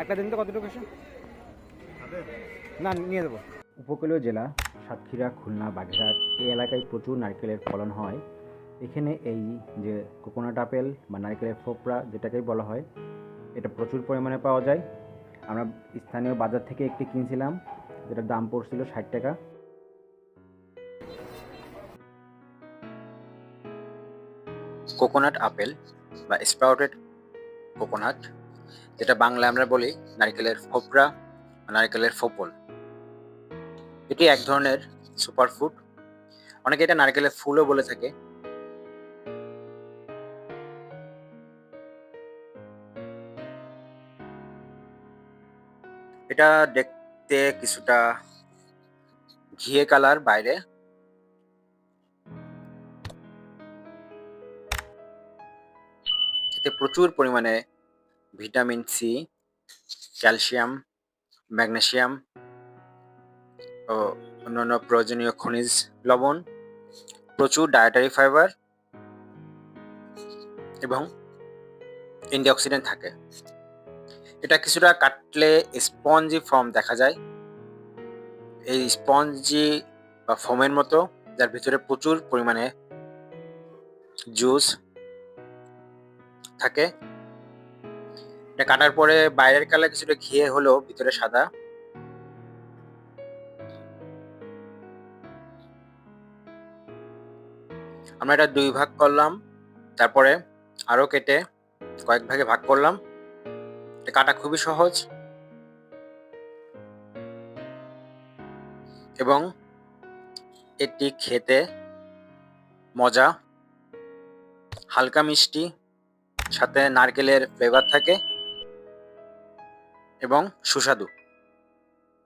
একটা দিন তো কতটুকু এসে না নিয়ে দেবো উপকূলীয় জেলা সাতক্ষীরা খুলনা বাগেরহাট এই এলাকায় প্রচুর নারকেলের ফলন হয়। এখানে এই যে কোকোনাট আপেল বা নারকেলের ফোপড়া যেটাকেই বলা হয় এটা প্রচুর পরিমাণে পাওয়া যায়। আমরা স্থানীয় বাজার থেকে একটি কিনছিলাম যেটার দাম পড়ছিল ষাট টাকা। কোকোনাট আপেল বা স্প্রাউটেড কোকোনাট যেটা বাংলায় আমরা বলি নারকেলের ফোপড়া নারকেলের ফোপল। এটি এক ধরনের সুপারফুড অনেকে এটা নারকেলের ফুলও বলে থাকে। এটা দেখতে কিছুটা ঘিয়ে কালার বাইরে। এতে প্রচুর পরিমাণে ভিটামিন সি, ক্যালসিয়াম, ম্যাগনেসিয়াম ও অন্যান্য প্রয়োজনীয় খনিজ লবণ, প্রচুর ডায়েটারি ফাইবার এবং অ্যান্টিঅক্সিডেন্ট থাকে। এটা কিছুটা কাটলে স্পঞ্জি ফর্ম দেখা যায়। এই স্পঞ্জি বা ফোমের মতো, যার ভিতরে প্রচুর পরিমাণে জুস থাকে। এটা কাটার পরে বাইরের কালার কিছুটা ঘিয়ে হলো ভিতরে সাদা। আমরা এটা দুই ভাগ করলাম, তারপরে আরও কেটে কয়েক ভাগে ভাগ করলাম। এটা কাটা খুবই সহজ। এবং এটি খেতে মজা, হালকা মিষ্টি, সাথে নারকেলের ফ্লেভার থাকে। এবং সুস্বাদু।